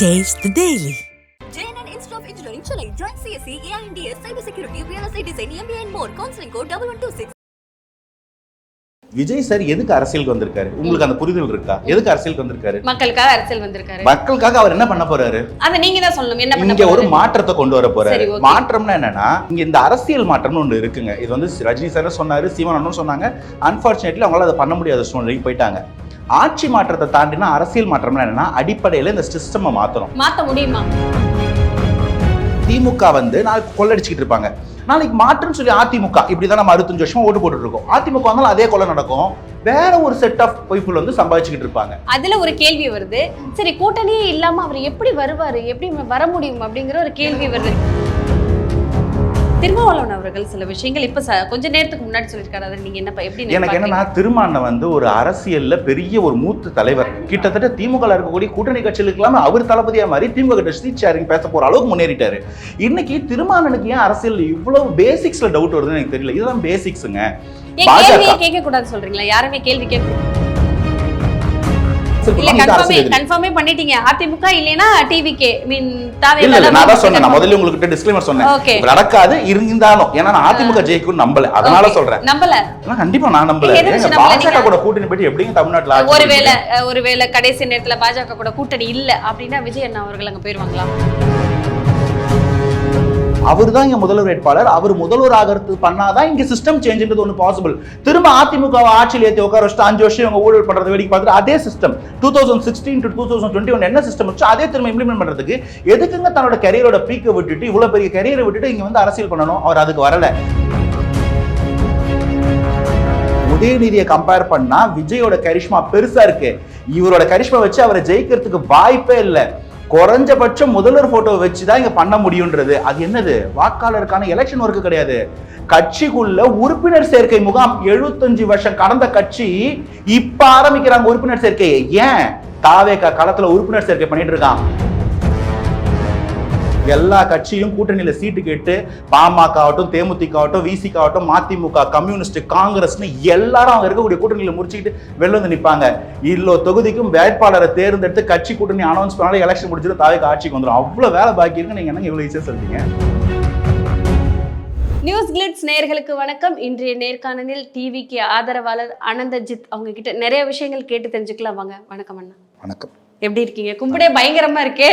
Taste the Daily. JNN Institute of Engineering, Chennai. Join CSE, AINDS, Cybersecurity, Real Estate Design, MBA and more. Counseling code 1126. Vijay sir எதுக்கு அரசியலுக்கு வந்திருக்காரு உங்களுக்கு அந்த புரிதல் இருக்கா எதுக்கு அரசியலுக்கு வந்திருக்காரு மக்களுக்காக அரசியல் வந்திருக்காரு மக்களுக்காக அவர் என்ன பண்ண போறாரு அத நீங்க தான் சொல்லணும் என்ன பண்ண இங்க ஒரு? மாற்றத்தை கொண்டு வர போறாரு. மாற்றம்னா என்னன்னா இங்க இந்த அரசியல் மாற்றம்னு ஒண்ணு இருக்குங்க இது வந்து ரஜினி சார் சொன்னாரு சீமானும் சொன்னாங்க அன்பார்ச்சுனேட்லி அவங்களால அதை பண்ண முடியாத சூழ்நிலைக்கு போயிட்டாங்க ஆட்சி மாற்றத்தை தாண்டினா அரசியல் மாற்றம்னா என்னன்னா அடிப்படையில இந்த சிஸ்டமை மாத்தணும். மாத்த முடியுமா? திமுக வந்து நாளைக்கு கொள்ளடிச்சுக்கிட்டு இருப்பாங்க. நாளைக்கு மாற்றுன்னு சொல்லி அதிமுக இப்படிதான் நம்ம அறுபத்தஞ்சு வருஷமா ஓட்டு போட்டுட்டு இருக்கோம். அதிமுக வந்தாலும் அதே கொலை நடக்கும். வேற ஒரு செட் ஆஃப் பீப்புள் வந்து சம்பாதிச்சுக்கிட்டு இருப்பாங்க. அதுல ஒரு கேள்வி வருது. சரி கூட்டணியே இல்லாம அவர் எப்படி வருவாரு? எப்படி வர முடியும் அப்படிங்கிற ஒரு கேள்வி வருது. திருமாவளவன் அவர்கள் சில விஷயங்கள் இப்ப கொஞ்ச நேரத்துக்கு முன்னாடி சொல்லியிருக்காரு. அதை நீங்க என்ன ப- எப்படி எனக்கு? என்னன்னா திருமாண்ண வந்து ஒரு அரசியல்ல பெரிய ஒரு மூத்த தலைவர். கிட்டத்தட்ட திமுக இருக்கக்கூடிய கூட்டணி கட்சிகளுக்கு அவர் தளபதியா மாதிரி திமுக கிட்ட ஸ்ட்ரீட் ஷேரிங் பேச போற அளவுக்கு முன்னேறிட்டாரு. இன்னைக்கு திருமானனுக்கு ஏன் அரசியல் இவ்வளவு பேசிக்ஸ்ல டவுட் வருதுன்னு எனக்கு தெரியல. இதுதான் பேசிக்ஸுங்க. கேள்வியே கேட்க கூடாது சொல்றீங்களா? யாருமே கேள்வி கேட்க இல்ல கன்ஃபார்மே. கன்ஃபார்மே பண்ணிட்டீங்க. அதிமுக இல்லைன்னா டிவிகே மீன் இல்ல நான் தான் சொன்னேன். முதல்ல உங்களுக்கு டிஸ்க்ளைமர் சொன்னேன். நடக்காது இருந்தாலும். ஏன்னா நான் அதிமுக ஜெயிக்கும் நம்பல. அதனால சொல்றேன். நம்பல. கண்டிப்பா நான் நம்பல. பாஜக? கூட கூட்டணி போயிட்டு எப்படிங்க தமிழ்நாட்டுல ஒருவேளை ஒருவேளை கடைசி நேரத்துல பாஜக கூட கூட்டணி இல்ல அப்படின்னா விஜய் அண்ணா அவர்கள் அங்க போயிருவாங்களா? அவர் தான் இங்க முதல்வர் வேட்பாளர். அவர் முதல்வர் ஆகிறது பண்ணாதான் இங்க சிஸ்டம் சேஞ்சுன்றது ஒன்று பாசிபிள் திரும்ப அதிமுக ஆட்சியில் ஏற்றி உட்கார வச்சுட்டு அஞ்சு வருஷம் இவங்க ஊழல் பண்றது வேடிக்கை பார்த்துட்டு அதே system two thousand sixteen to two thousand twenty one என்ன சிஸ்டம் வச்சோ அதே திரும்ப இம்ப்ளிமெண்ட் பண்றதுக்கு எதுக்குங்க தன்னோட கரியரோட பீக்கை விட்டுட்டு இவ்வளோ பெரிய கரியரை விட்டுட்டு இங்க வந்து அரசியல் பண்ணணும்? அவர் அதுக்கு வரல. உதயநிதியை கம்பேர் பண்ணா விஜயோட கரிஷ்மா பெருசா இருக்கு. இவரோட கரிஷ்மா வச்சு அவரை ஜெயிக்கிறதுக்கு வாய்ப்பே இல்லை. குறைஞ்சபட்சம் முதல்வர் போட்டோ வச்சு தான் இங்க பண்ண முடியுன்றது அது என்னது? வாக்காளருக்கான எலெக்ஷன் ஒர்க்கு கிடையாது. கட்சிக்குள்ள உறுப்பினர் சேர்க்கை முகாம் 75 வருஷம் கடந்த கட்சி இப்ப ஆரம்பிக்கிறாங்க உறுப்பினர் சேர்க்கையை ஏன்? தாவேக்கா களத்துல உறுப்பினர் சேர்க்கை பண்ணிட்டு இருக்கான். எல்லா கட்சியும் கூட்டணியில சீட்டு கேட்டு பாமக ஆகட்டும் தேமுதிக ஆகட்டும் விசிக ஆகட்டும் மதிமுக கம்யூனிஸ்ட் காங்கிரஸ்னு எல்லாரும் அவங்க இருக்கக்கூடிய கூட்டணியில முடிச்சுக்கிட்டு வெளில வந்து நிப்பாங்க. இல்லோ தொகுதிக்கும் வேட்பாளரை தேர்ந்தெடுத்து கட்சி கூட்டணி அனௌன்ஸ் பண்ணாலும் எலெக்ஷன் முடிச்சுட்டு தாவேக ஆட்சிக்கு வந்துடும் அவ்வளவு வேலை பாக்கி இருக்கு. நீங்க என்னங்க இவ்வளவு ஈஸியா சொல்றீங்க? நியூஸ் கிளிட்ஸ் நேயர்களுக்கு வணக்கம். இன்றைய நேர்காணலில் டிவிக்கு ஆதரவாளர் அனந்தஜித் அவங்க கிட்ட நிறைய விஷயங்கள் கேட்டு தெரிஞ்சுக்கலாம். வாங்க வணக்கம் அண்ணா. வணக்கம். எப்படி இருக்கீங்க? கும்பிடே பயங்கரமா இருக்கே.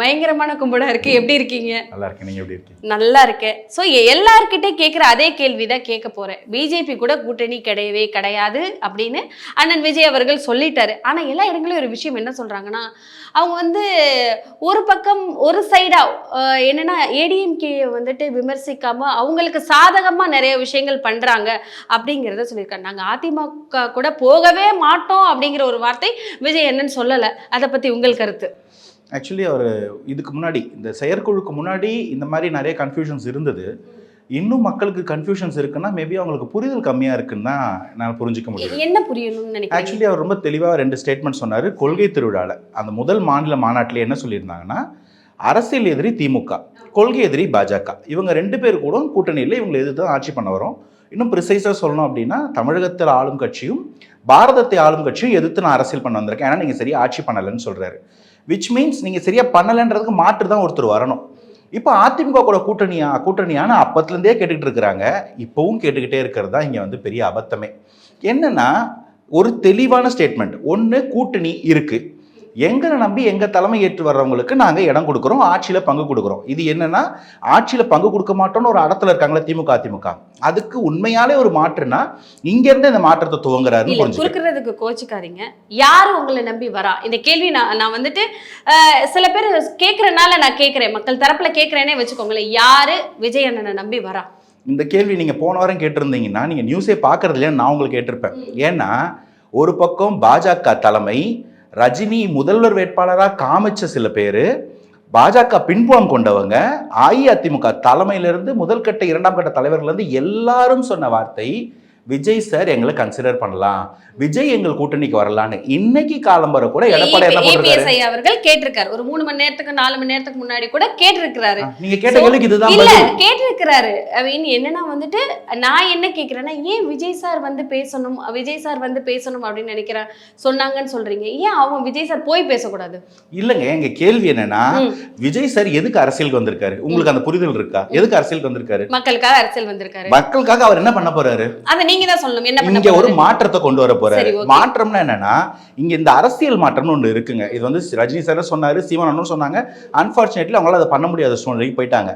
பயங்கரமான கும்பிடா இருக்கு. எப்படி இருக்கீங்க? நல்லா இருக்கேன். நீங்க எப்படி இருக்கீங்க? நல்லா இருக்கேன். ஸோ எல்லார்கிட்டே கேட்குற அதே கேள்வி தான் கேட்க போறேன். பிஜேபி கூட கூட்டணி கிடையவே கிடையாது அப்படின்னு அண்ணன் விஜய் அவர்கள் சொல்லிட்டாரு. ஆனா எல்லா இடங்களையும் ஒரு விஷயம் என்ன சொல்றாங்கன்னா அவங்க வந்து ஒரு பக்கம் ஒரு சைடா என்னன்னா ஏடிஎம்கே வந்துட்டு விமர்சிக்காம அவங்களுக்கு சாதகமா நிறைய விஷயங்கள் பண்றாங்க அப்படிங்கிறத சொல்லியிருக்காங்க. நாங்க அதிமுக கூட போகவே மாட்டோம் அப்படிங்கிற ஒரு வார்த்தை விஜய் என்னன்னு சொல்லலை. அதை பத்தி உங்கள் கருத்து? ஆக்சுவலி அவர் இதுக்கு முன்னாடி இந்த செயற்குழுக்கு முன்னாடி இந்த மாதிரி நிறைய கன்ஃபியூஷன்ஸ் இருந்தது. இன்னும் மக்களுக்கு கன்ஃபியூஷன்ஸ் இருக்குன்னா மேபி அவங்களுக்கு புரிதல் கம்மியா இருக்குன்னு தான் நான் புரிஞ்சுக்க முடியும். என்ன புரியணும்னு ஆக்சுவலி அவர் ரொம்ப தெளிவாக ரெண்டு ஸ்டேட்மெண்ட் சொன்னார். கொள்கை திருவிழாவில் அந்த முதல் மாநில மாநாட்டில் என்ன சொல்லியிருந்தாங்கன்னா அரசியல் எதிரி திமுக கொள்கை எதிரி பாஜக. இவங்க ரெண்டு பேர் கூட கூட்டணியில் இவங்களை எதிர்த்து தான் ஆட்சி பண்ண வரோம். இன்னும் ப்ரிசைஸாக சொல்லணும் அப்படின்னா தமிழகத்தில் ஆளும் கட்சியும் பாரதத்தை ஆளும் கட்சியும் எதிர்த்து நான் அரசியல் பண்ண வந்திருக்கேன். ஏன்னா நீங்கள் சரியாக ஆட்சி பண்ணலைன்னு சொல்கிறாரு விச் மீன்ஸ் நீங்கள் சரியாக பண்ணலைன்றதுக்கு மாற்று தான் ஒருத்தர் வரணும். இப்போ அதிமுக கூட கூட்டணியா கூட்டணியான்னு அப்பத்துலேருந்தே கேட்டுக்கிட்டு இருக்கிறாங்க. இப்போவும் கேட்டுக்கிட்டே இருக்கிறது தான் இங்கே வந்து பெரிய அபத்தமே. என்னென்னா ஒரு தெளிவான ஸ்டேட்மெண்ட் ஒன்று கூட்டணி இருக்குது எங்களை நம்பி எங்க தலைமை ஏற்று வர்றவங்களுக்கு நாங்க இடம் கொடுக்குறோம் ஆட்சியில பங்கு கொடுக்குறோம். இது என்னன்னா ஆட்சியில பங்கு கொடுக்க மாட்டோம்னு ஒரு இடத்துல இருக்காங்களே திமுக அதிமுக. அதுக்கு உண்மையாலே ஒரு மாற்றுனா இங்க இருந்து இந்த மாற்றத்தை புரிஞ்சுக்கிறேன் குறுக்கிறதுக்கு கோச்சிக்காதீங்க. யாரு உங்களை நம்பி வரா? இந்த கேள்வி நான் நான் வந்துட்டு சில பேர் கேட்கறனால நான் கேட்கிறேன் மக்கள் தரப்புல கேட்கறேனே வச்சுக்கோங்களேன். யாரு விஜய் அண்ணனை நம்பி வரா? இந்த கேள்வி நீங்க போன வாரம் கேட்டிருந்தீங்கன்னா நீங்க நியூஸே பார்க்கறது இல்லையா நான் உங்களுக்கு கேட்டிருப்பேன். ஏன்னா ஒரு பக்கம் பாஜக தலைமை ரஜினி முதல்வர் வேட்பாளராக காமிச்ச சில பேர் பாஜக பின்புலம் கொண்டவங்க அஇஅதிமுக தலைமையிலிருந்து முதல் கட்ட இரண்டாம் கட்ட தலைவர்கள்லேருந்து எல்லாரும் சொன்ன வார்த்தை விஜய் சார் எங்களை கன்சிடர் பண்ணலாம். விஜய் எங்கள் கூட்டணிக்கு வரலான்னு இன்னைக்கு காலம்பர கூட எடப்பாடி என்ன பண்றாரு அவர்கள் கேட்டிருக்காரு. ஒரு மூணு மணி நேரத்துக்கு நாலு மணி நேரத்துக்கு முன்னாடி கூட கேட்டிருக்கிறாரு. நீங்க கேட்ட கேள்விக்கு இதுதான் இல்ல கேட்டிருக்கிறாரு. ஐ மீன் என்னன்னா வந்துட்டு நான் என்ன கேக்குறேன்னா ஏன் விஜய் சார் வந்து பேசணும் விஜய் சார் வந்து பேசணும் அப்படின்னு நினைக்கிறேன் சொன்னாங்கன்னு சொல்றீங்க. ஏன் அவங்க விஜய் சார் போய் பேசக்கூடாது? இல்லங்க எங்க கேள்வி என்னன்னா. விஜய் சார் எதுக்கு அரசியலுக்கு வந்திருக்காரு? உங்களுக்கு அந்த புரிதல் இருக்கா? எதுக்கு அரசியலுக்கு வந்திருக்காரு? மக்களுக்காக அரசியல் வந்திருக்காரு. மக்களுக்காக அவர் என்ன பண்ண போறாரு? அத நீங்க தான் சொல்லணும். என்ன இங்க ஒரு? மாற்றத்தை கொண்டு வர போறாரு. மாற்றம்னா என்னன்னா இங்க இந்த அரசியல் மாற்றம்னு ஒண்ணு இருக்குங்க. இது வந்து ரஜினி சார் சொன்னாரு சீமான் அண்ணனும் சொன்னாங்க. அன்பார்ச்சுனேட்லி அவங்களால அதை பண்ண முடியாத சூழ்நிலைக்கு போயிட்டாங்க.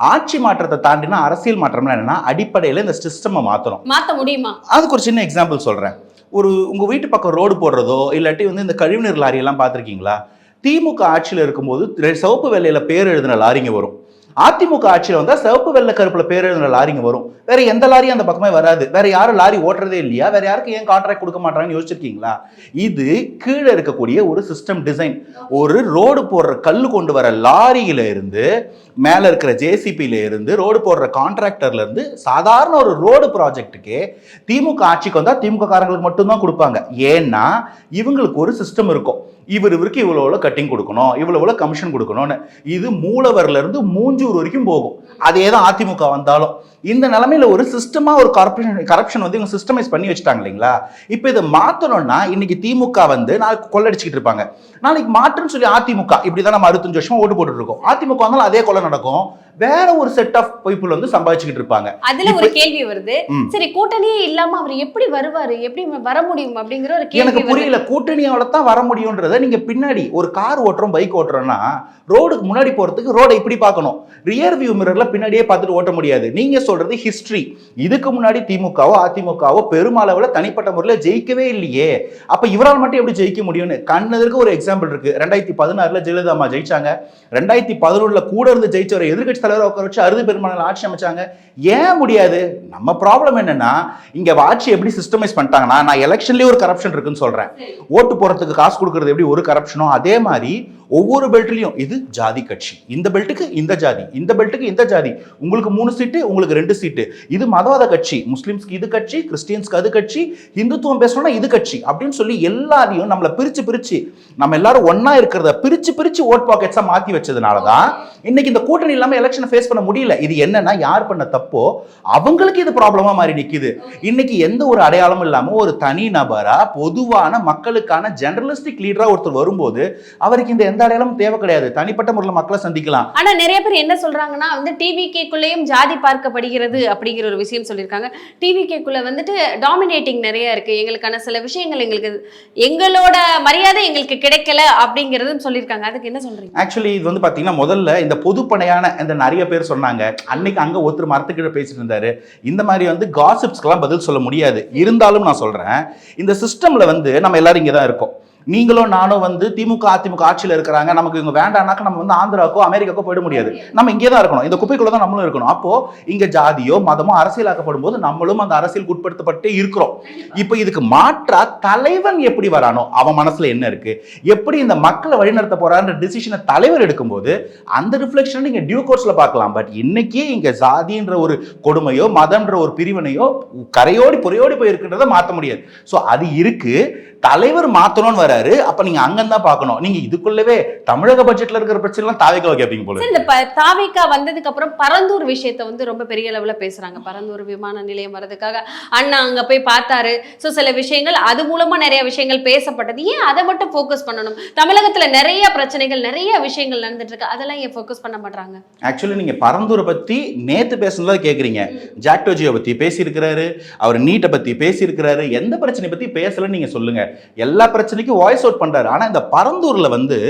ஆட்சி மாற்றத்தை தாண்டினா அரசியல் மாற்றம்னா என்னன்னா அடிப்படையில இந்த சிஸ்டமை மாத்தணும். மாத்த முடியுமா? அதுக்கு ஒரு சின்ன எக்ஸாம்பிள் சொல்றேன். ஒரு உங்க வீட்டு பக்கம் ரோடு போடுறதோ இல்லாட்டி வந்து இந்த கழிவுநீர் லாரி எல்லாம் பார்த்திருக்கீங்களா திமுக ஆட்சியில் இருக்கும்போது சிவப்பு வெள்ளையில பேர் எழுதின லாரிங்க வரும். அதிமுக ஆட்சியில் வந்தால் சிவப்பு வெள்ளை கருப்பில் பேர் லாரிங்க வரும். வேற எந்த லாரியும் அந்த பக்கமே வராது. வேற யாரும் லாரி ஓட்டுறதே இல்லையா? வேற யாருக்கு ஏன் கான்ட்ராக்ட் கொடுக்க மாட்டாங்கன்னு யோசிச்சிருக்கீங்களா? இது கீழே இருக்கக்கூடிய ஒரு சிஸ்டம் டிசைன் ஒரு ரோடு போடுற கல் கொண்டு வர லாரியில இருந்து மேலே இருக்கிற ஜேசிபில இருந்து ரோடு போடுற கான்ட்ராக்டர்ல இருந்து சாதாரண ஒரு ரோடு ப்ராஜெக்ட்டுக்கு திமுக ஆட்சிக்கு வந்தால் திமுக காரங்களுக்கு மட்டும்தான் கொடுப்பாங்க. ஏன்னா இவங்களுக்கு ஒரு சிஸ்டம் இருக்கும். இவர் இவருக்கு இவ்வளோ இவ்வளோ கட்டிங் கொடுக்கணும் இவ்வளோ இவ்வளோ கமிஷன் கொடுக்கணும்னு. இது மூலவர்லேருந்து மூஞ்சூர் வரைக்கும் போகும். அதே தான் அதிமுக வந்தாலும். இந்த நிலமையில ஒரு சிஸ்டமாக ஒரு கார்பரேஷன் கரப்ஷன் வந்து இவங்க சிஸ்டமைஸ் பண்ணி வச்சுட்டாங்க இல்லைங்களா? இப்போ இதை மாற்றணும்னா இன்னைக்கு திமுக வந்து நாளைக்கு கொள்ளடிச்சிக்கிட்டு இருப்பாங்க. நாளைக்கு மாற்றுன்னு சொல்லி அதிமுக இப்படி தான் நம்ம அறுபத்தஞ்சு வருஷமா ஓட்டு போட்டுட்டு இருக்கோம். அதிமுக வந்தாலும் அதே கொலை நடக்கும். வேற ஒரு செட் ஆஃப் பீப்புள் வந்து சம்பாதிச்சுக்கிட்டு இருப்பாங்க. அதுல ஒரு கேள்வி வருது. சரி கூட்டணியே இல்லாம அவர் எப்படி வருவாரு? எப்படி வர முடியும்? அப்படிங்கிற ஒரு கேள்வி எனக்கு புரியல. கூட்டணியால தான் வர முடியுன்றத நீங்க பின்னாடி ஒரு கார் ஓட்டுறோம் பைக் ஓட்டுறோம்னா ரோடுக்கு முன்னாடி போறதுக்கு ரோடை இப்படி பார்க்கணும்? ரியர் வியூ மிரர்ல பின்னாடியே பார்த்துட்டு ஓட்ட முடியாது. நீங்க சொல்றது ஹிஸ்டரி இதுக்கு முன்னாடி திமுகவோ அதிமுகவோ பெருமளவுல தனிப்பட்ட முறையில் ஜெயிக்கவே இல்லையே. அப்ப இவரால் மட்டும் எப்படி ஜெயிக்க முடியும்னு? கண்ணதற்கு ஒரு எக்ஸாம்பிள் இருக்கு. ரெண்டாயிரத்தி பதினாறுல ஜெயலலிதா அம்மா ஜெயிச்சாங்க. ரெண்டாயிரத்தி பதினொன்றுல கூட இருந்து ஜெயிச்சவரை எதிர்க்கட்சி தலைவரை உட்கார வச்சு அறுதி பெரும்பான்மையில ஆட்சி அமைச்சாங்க. ஏன் முடியாது? நம்ம ப்ராப்ளம் என்னன்னா இங்க ஆட்சி எப்படி சிஸ்டமைஸ் பண்ணிட்டாங்கன்னா நான் எலெக்ஷன்லயே ஒரு கரப்ஷன் இருக்குன்னு சொல்றேன். ஓட்டு போறதுக்கு காசு கொடுக்கறது எப்படி ஒரு கரப்ஷனோ அதே மாதிரி ஒவ்வொரு பெல்ட்லையும் இது ஜாதி கட்சி. இந்த பெல்ட்டுக்கு இந்த ஜாதி இந்த பெல்ட்டுக்கு இந்த ஜாதி. உங்களுக்கு மூணு சீட்டு உங்களுக்கு ரெண்டு சீட்டு. இது மதவாத கட்சி. முஸ்லிம்ஸ்க்கு இது கட்சி கிறிஸ்டியன்ஸ்க்கு அது கட்சி இந்துத்துவம் பேசணும்னா இது கட்சி அப்படின்னு சொல்லி எல்லாரையும் நம்மளை பிரிச்சு பிரிச்சு நம்ம எல்லாரும் ஒன்றா இருக்கிறத பிரிச்சு பிரிச்சு ஓட் பாக்கெட்ஸா மாத்தி வச்சதுனால தான் இன்னைக்கு இந்த கூட்டணி இல்லாம எலெக்ஷனை ஃபேஸ் பண்ண முடியல. இது என்னன்னா யார் பண்ண தப்போ அவங்களுக்கு இது ப்ராப்ளமா மாறி நிக்குது. இன்னைக்கு எந்த ஒரு அடையாளமும் இல்லாம ஒரு தனி நபரா பொதுவான மக்களுக்கான ஜெனரலிஸ்டிக் லீடரா ஒருத்தர் வரும்போது அவருக்கு இந்த எந்த அடையாளமும் தேவை கிடையாது தனிப்பட்ட முறையில் மக்களை சந்திக்கலாம். ஆனா நிறைய பேர் என்ன சொல்றாங்கன்னா வந்து டிவிகேக்குள்ளேயும் ஜாதி பார்க்கப்படுகிறது அப்படிங்கிற ஒரு விஷயம் சொல்லியிருக்காங்க. டிவிகேக்குள்ள வந்துட்டு டாமினேட்டிங் நிறைய இருக்கு. எங்களுக்கான சில விஷயங்கள் எங்களுக்கு எங்களோட மரியாதை எங்களுக்கு கிடைக்கல அப்படிங்கறதும் சொல்லியிருக்காங்க. அதுக்கு என்ன சொல்றீங்க? ஆக்சுவலி இது வந்து பாத்தீங்கன்னா முதல்ல இந்த பொதுப்படையான இந்த நிறைய பேர் சொன்னாங்க. அன்னைக்கு அங்க ஒருத்தர் மரத்துக்கிட்ட பேசிட்டு இருந்தாரு. இந்த மாதிரி வந்து காசிப்ஸ்க்கெல்லாம் பதில் சொல்ல முடியாது. இருந்தாலும் நான் சொல்றேன். இந்த சிஸ்டம்ல வந்து நம்ம எல்லாரும் இங்க தான் இருக்கோம். நீங்களும் நானும் வந்து திமுக அதிமுக ஆட்சியில் இருக்கிறாங்க. நமக்கு இவங்க வேண்டாம்னாக்க நம்ம வந்து ஆந்திராக்கோ அமெரிக்காக்கோ போயிட முடியாது. நம்ம இங்கே தான் இருக்கணும். இந்த குப்பைக்குள்ள தான் நம்மளும் இருக்கணும். அப்போ இங்க ஜாதியோ மதமோ அரசியலாக்கப்படும் போது நம்மளும் அந்த அரசியல் உட்படுத்தப்பட்டே இருக்கிறோம். இப்போ இதுக்கு மாற்றா தலைவன் எப்படி வரானோ அவன் மனசுல என்ன இருக்கு? எப்படி இந்த மக்களை வழிநடத்த போறான்ற டிசிஷனை தலைவர் எடுக்கும்போது அந்த ரிஃப்ளெக்ஷன் நீங்க டியூ கோர்ஸ்ல பார்க்கலாம். பட் இன்னைக்கு இங்க ஜாதின்ற ஒரு கொடுமையோ மதம்ன்ற ஒரு பிரிவினையோ கரையோடி புறையோடி போய் இருக்கின்றத மாத்த முடியாது. ஸோ அது இருக்கு. தலைவர் மாத்தணும்னு வராரு அப்ப நீங்க அங்கதான் பார்க்கணும். நீங்க இதுக்குள்ளவே தமிழக பட்ஜெட்ல இருக்கிற பிரச்சனை எல்லாம் தாவேக்காவை கேட்பீங்க போல இந்த தாவேக்கா வந்ததுக்கு அப்புறம் பரந்தூர் விஷயத்த வந்து ரொம்ப பெரிய லெவல்ல பேசுறாங்க. பரந்தூர் விமான நிலையம் வர்றதுக்காக. அண்ணா அங்க போய் பார்த்தாரு. சோ சில விஷயங்கள் அது மூலமா நிறைய விஷயங்கள் பேசப்பட்டது. ஏன் அதை மட்டும் ஃபோக்கஸ் பண்ணணும்? தமிழகத்துல நிறைய பிரச்சனைகள் நிறைய விஷயங்கள் நடந்துட்டு இருக்கு அதெல்லாம் ஏன் ஃபோக்கஸ் பண்ண மாட்டாங்க ஆக்சுவலி நீங்க பரந்தூரை பத்தி நேத்து பேசுனதா கேக்குறீங்க ஜாக்டோஜியை பத்தி பேசியிருக்கிறாரு. அவர் நீட்டை பத்தி பேசியிருக்கிறாரு. எந்த பிரச்சனை பத்தி பேசலன்னு நீங்க சொல்லுங்க. எல்லா பிரச்சனைக்கும் வாய்ஸ் அவுட் பண்றாரு. ஆனா இந்த பரந்தூர்ல வந்து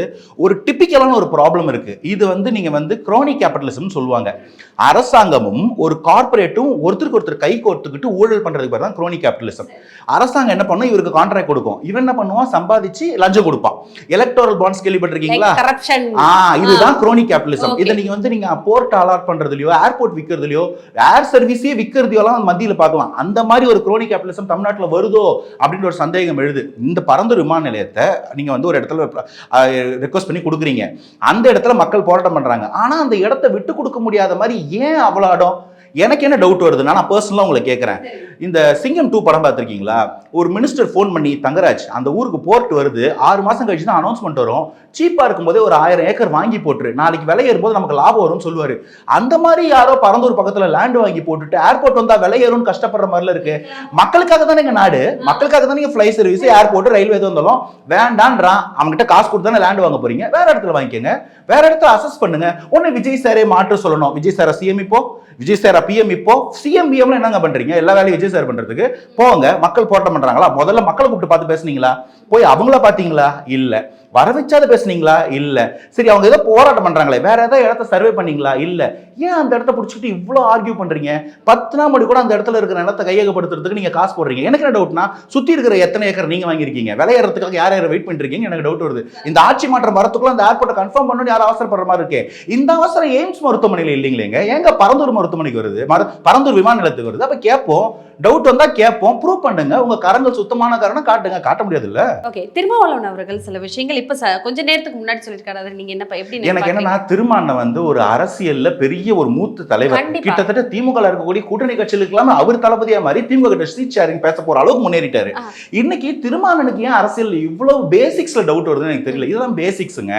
ஒரு டிப்பிக்கலான ஒரு ப்ராப்ளம் இருக்கு. இது வந்து நீங்க வந்து குரோனி கேபிட்டலிசம் சொல்லுவாங்க. அரசாங்கமும் ஒரு கார்ப்பரேட்டும் ஒருத்தருக்கு ஒருத்தர் கை கோர்த்துக்கிட்டு ஊழல் பண்றதுக்கு பேர் தான் குரோனி கேபிட்டலிசம் அரசாங்கம் என்ன பண்ணும்? இவருக்கு கான்ட்ராக்ட் கொடுக்கும். இவன் என்ன பண்ணுவான்? சம்பாதிச்சு லஞ்சம் கொடுப்பான். எலக்டோரல் பாண்ட்ஸ் கேள்விப்பட்டிருக்கீங்களா? ஆ இதுதான் குரோனி கேபிட்டலிசம். இதை நீங்க வந்து நீங்க போர்ட் அலாட் பண்றதுலயோ ஏர்போர்ட் விக்கிறதுலயோ ஏர் சர்வீஸே விக்கிறதையோ எல்லாம் மத்தியில பார்க்கலாம். அந்த மாதிரி ஒரு குரோனி கேபிட்டலிசம் தமிழ்நாட்டுல வருதோ? அப்படின்ற ஒரு சந்தேகம் எழுது. இந்த பரந்தூர் விமான நிலையத்தை நீங்கள் வந்து ஒரு இடத்துல ரெக்வஸ்ட் பண்ணி கொடுக்குறீங்க. அந்த இடத்துல மக்கள் போராட்டம் பண்ணுறாங்க ஆனால் அந்த இடத்த விட்டு கொடுக்க முடியாத மாதிரி ஏன் அவ்வளோ இடம் எனக்கு என்ன டவுட் வருதுன்னா நான் பர்சனலாக உங்களை கேட்குறேன் இந்த சிங்கம் டூ படம் பார்த்துருக்கீங்களா? ஒரு மினிஸ்டர் ஃபோன் பண்ணி தங்கராஜ் அந்த ஊருக்கு போர்ட் வருது. ஆறு மாதம் கழிச்சு தான் அனௌன்ஸ்மெண்ட் வரும். சீப்பாக இருக்கும்போதே ஒரு ஆயிரம் ஏக்கர் வாங்கி போட்டுரு. நாளைக்கு விலை ஏறும்போது நமக்கு லாபம் வரும்னு சொல்லுவார். அந்த மாதிரி யாரோ பரந்தூர் பக்கத்தில் லேண்ட் வாங்கி போட்டுட்டு ஏர்போர்ட் வந்தால் விலை ஏறும்னு கஷ்டப்படுற மாதிரில இருக்கு. மக்களுக்காக தானே எங்கள் நாடு? மக்களுக்காக தானே ஃப்ளை சர்வீஸ் ஏர்போர்ட் ரயில்வே வந்தாலும் வேண்டான்றான். அவங்ககிட்ட காசு கொடுத்து தானே லேண்ட் வாங்க போறீங்க. வேற இடத்துல வாங்கிக்கோங்க. வேற இடத்துல அசஸ் பண்ணுங்க. ஒன்று விஜய் சாரே மாற்று சொல்லணும். விஜய் சாரை சிஎம் இப்போ? விஜய் சாரா பிஎம் இப்போ? சிஎம் பிஎம்ல என்னங்க பண்றீங்க? எல்லா வேலையும் விஜய் சார் பண்றதுக்கு? போங்க. மக்கள் போராட்டம் பண்றாங்களா? முதல்ல மக்களை கூப்பிட்டு பார்த்து பேசுனீங்களா? போய் அவங்கள பாத்தீங்களா இல்ல. வர வச்சாத பேசுனீங்களா? இல்லை. சரி அவங்க ஏதோ போராட்டம் பண்ணுறாங்களே வேற ஏதாவது இடத்த சர்வே பண்ணீங்களா? இல்லை. ஏன் அந்த இடத்த பிடிச்சிட்டு இவ்வளோ ஆர்கியூ பண்ணுறீங்க பத்து நாள் மணி கூட அந்த இடத்துல இருக்கிற நிலத்தை கையகப்படுத்துறதுக்கு நீங்கள் காசு போடுறீங்க. எனக்கு என்ன டவுட்னா சுற்றி இருக்கிற எத்தனை ஏக்கர் நீங்கள் வாங்கியிருக்கீங்க? விளையாடுறதுக்காக யார் யார் வெயிட் பண்ணிருக்கீங்க எனக்கு டவுட் வருது. இந்த ஆட்சி மாற்றம் வரத்துக்குள்ள அந்த ஏர்போர்ட்டை கன்ஃபார்ம் பண்ணணும் யாரும் அவசரப்படுற மாதிரி இருக்கு. இந்த அவசரம் எய்ம்ஸ் மருத்துவமனையில் இல்லைங்களேங்க. எங்க பரந்தூர் மருத்துவமனைக்கு வருது? பரந்தூர் விமான நிலையத்துக்கு வருது. அப்போ கேட்போம் டவுட் வந்தா கேட்போம் ப்ரூவ் பண்ணுங்க. உங்க கரங்கள் சுத்தமான காரணம் காட்டுங்க. காட்ட முடியாதுல்ல? ஓகே திருமாவளவன் அவர்கள் சில விஷயங்கள் இப்ப கொஞ்ச நேரத்துக்கு முன்னாடி சொல்லியிருக்காரு. அதை நீங்க என்ன எப்படி எனக்கு என்னன்னா திருமாண்ண வந்து ஒரு அரசியல்ல பெரிய ஒரு மூத்த தலைவர். கிட்டத்தட்ட திமுக இருக்கக்கூடிய கூட்டணி கட்சிகளுக்கு இல்லாம அவர் தளபதியா மாதிரி திமுக கிட்ட ஸ்ட்ரீட் ஷேரிங் பேச போற அளவுக்கு முன்னேறிட்டாரு. இன்னைக்கு திருமானனுக்கு ஏன் அரசியல் இவ்வளவு பேசிக்ஸ்ல டவுட் வருதுன்னு எனக்கு தெரியல. இதெல்லாம் பேசிக்ஸுங்க